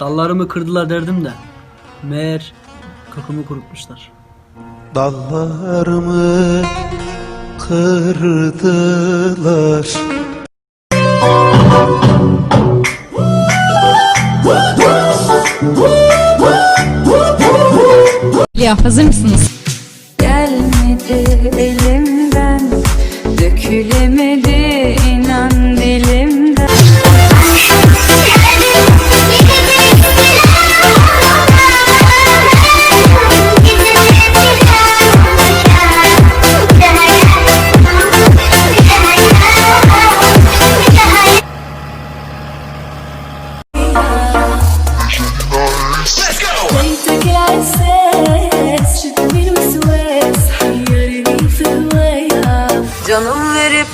Dallarımı kırdılar derdim de. Meğer kökümü kurutmuşlar. Dallarımı kırdılar Ya hazır mısınız? Gelmedi elimden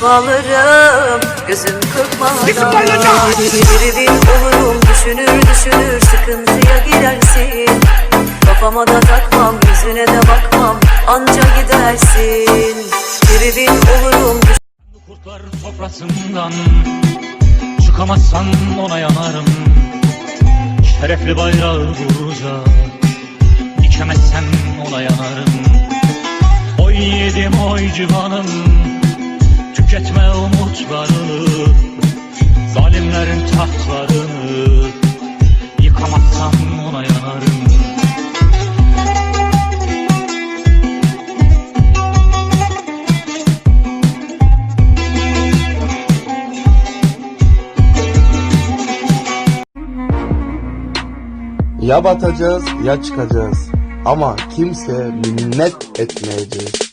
Alırım Gözüm kırpmadan Bir bin olurum düşünür düşünür Sıkıntıya girersin. Kafama da takmam yüzüne de bakmam Anca gidersin. Bir bin olurum Kurtlar sofrasından Çıkamazsan ona yanarım. Şerefli bayrağı vuracak Dikemezsen ona yanarım. Oy yedim oy civanım Umutlarını Zalimlerin tahtlarını Yıkamazsan ona yanarım. Ya batacağız ya çıkacağız. Ama kimse minnet etmeyeceğiz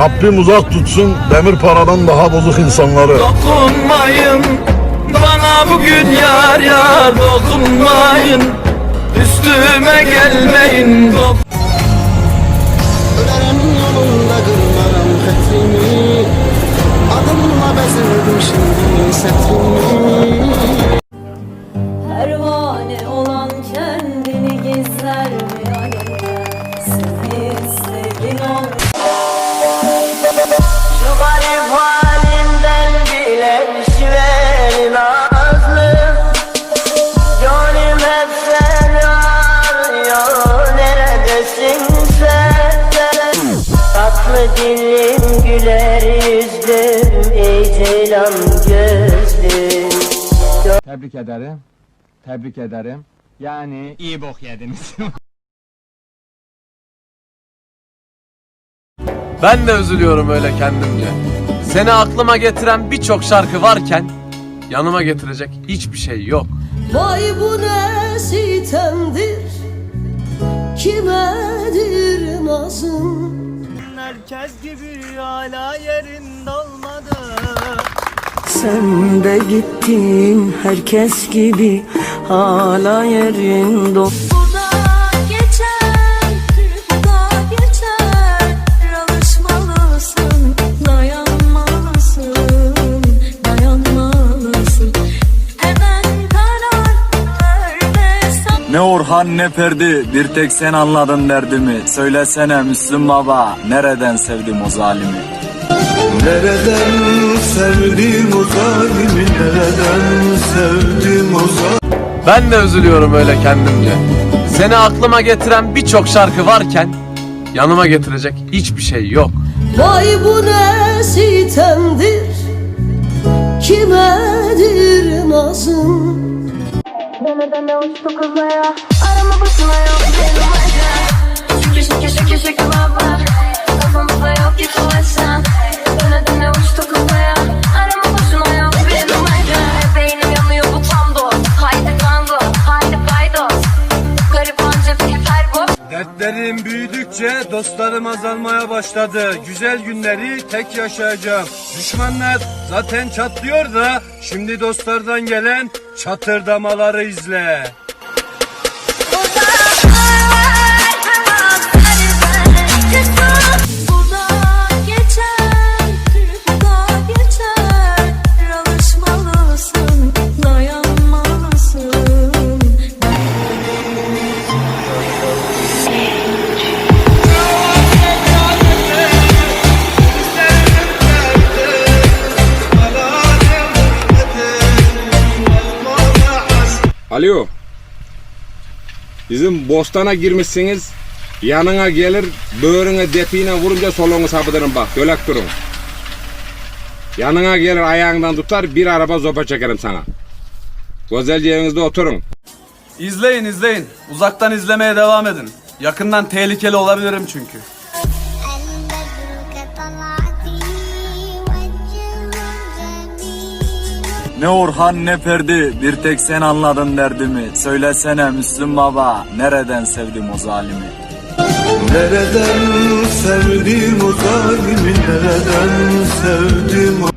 Rabbim uzak tutsun demir paradan daha bozuk insanları. Dokunmayın bana bugün yar yar dokunmayın Üstüme gelmeyin dok dilim güler yüzlüm ey ceylan gözlüm Tebrik ederim. Tebrik ederim. Yani iyi bok yediniz. Ben de üzülüyorum öyle kendimce Seni aklıma getiren birçok şarkı varken Yanıma getirecek hiçbir şey yok Vay bu ne sitemdir Kimedir nazım Herkes gibi hala yerinde olmadı. Sen de gittin herkes gibi Hala yerin dolu ne Orhan ne Ferdi bir tek sen anladın derdimi. Söylesene Müslüm Baba nereden sevdim o zalimi? Nereden sevdim o zalimi Nereden sevdim o zalimi Ben de üzülüyorum öyle kendimce Seni aklıma getiren birçok şarkı varken Yanıma getirecek hiçbir şey yok Vay bu ne sitemdir Kimedir nazım Demeden de uçtu kızlaya Arama başına yok benim acı Köşe köşe köşe kebaba Kafamızda Dertlerim büyüdükçe dostlarım azalmaya başladı. Güzel günleri tek yaşayacağım. Düşmanlar zaten çatlıyor da şimdi dostlardan gelen çatırdamaları izle. Alo. Bizim bostana girmişsiniz. Yanına gelir böğrüne depiyle vurunca soluğunu sapıdırın bak. Dölek durun. Yanına gelir ayağından tutar bir araba zopa çekerim sana. Güzelce evinizde oturun. İzleyin izleyin. Uzaktan izlemeye devam edin. Yakından tehlikeli olabilirim çünkü. Ne Orhan ne Ferdi bir tek sen anladın derdimi. Söylesene Müslüm Baba nereden sevdim o zalimi. Nereden sevdim o zalimi nereden sevdim o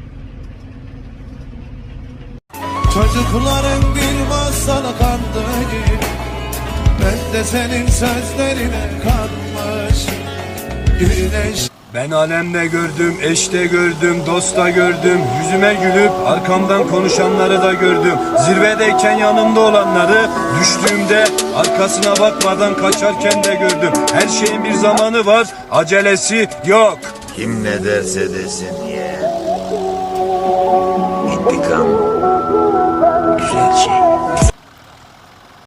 Çocukların bilmez sana kandı Ben de senin sözlerine kanmış Güneş ben alemde gördüm, eşte gördüm, dosta gördüm. Yüzüme gülüp arkamdan konuşanları da gördüm. Zirvedeyken yanımda olanları Düştüğümde arkasına bakmadan kaçarken de gördüm. Her şeyin bir zamanı var, acelesi yok. Kim ne derse desin ye. İntikam